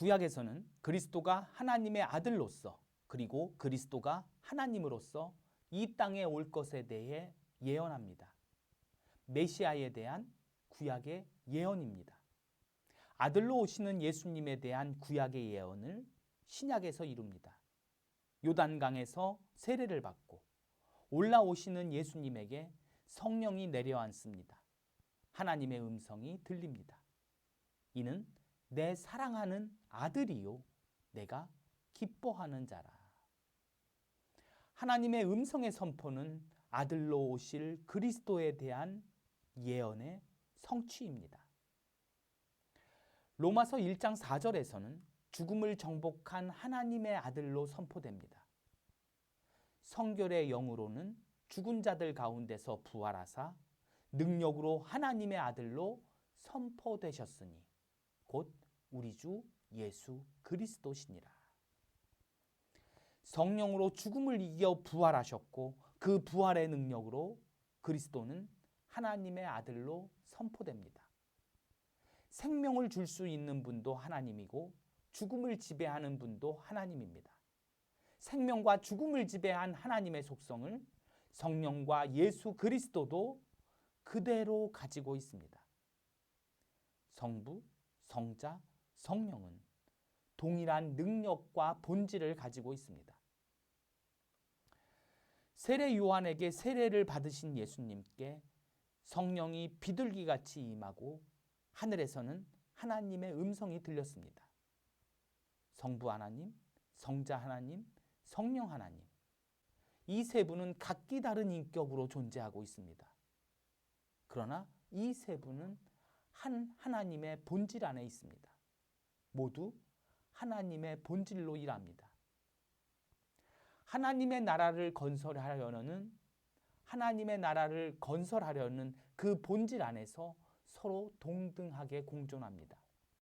구약에서는 그리스도가 하나님의 아들로서 그리고 그리스도가 하나님으로서 이 땅에 올 것에 대해 예언합니다. 메시아에 대한 구약의 예언입니다. 아들로 오시는 예수님에 대한 구약의 예언을 신약에서 이룹니다. 요단강에서 세례를 받고 올라오시는 예수님에게 성령이 내려앉습니다. 하나님의 음성이 들립니다. 이는 내 사랑하는 아들이요 내가 기뻐하는 자라. 하나님의 음성의 선포는 아들로 오실 그리스도에 대한 예언의 성취입니다. 로마서 1장 4절에서는 죽음을 정복한 하나님의 아들로 선포됩니다. 성결의 영으로는 죽은 자들 가운데서 부활하사 능력으로 하나님의 아들로 선포되셨으니 곧 우리 주 예수 그리스도시니라. 성령으로 죽음을 이겨 부활하셨고 그 부활의 능력으로 그리스도는 하나님의 아들로 선포됩니다. 생명을 줄 수 있는 분도 하나님이고 죽음을 지배하는 분도 하나님입니다. 생명과 죽음을 지배한 하나님의 속성을 성령과 예수 그리스도도 그대로 가지고 있습니다. 성부, 성자, 성령은 동일한 능력과 본질을 가지고 있습니다. 세례 요한에게 세례를 받으신 예수님께 성령이 비둘기 같이 임하고 하늘에서는 하나님의 음성이 들렸습니다. 성부 하나님, 성자 하나님, 성령 하나님. 이 세 분은 각기 다른 인격으로 존재하고 있습니다. 그러나 이 세 분은 한 하나님의 본질 안에 있습니다. 모두 하나님의 본질로 일합니다. 하나님의 나라를 건설하려는 하나님의 나라를 건설하려는 그 본질 안에서 서로 동등하게 공존합니다.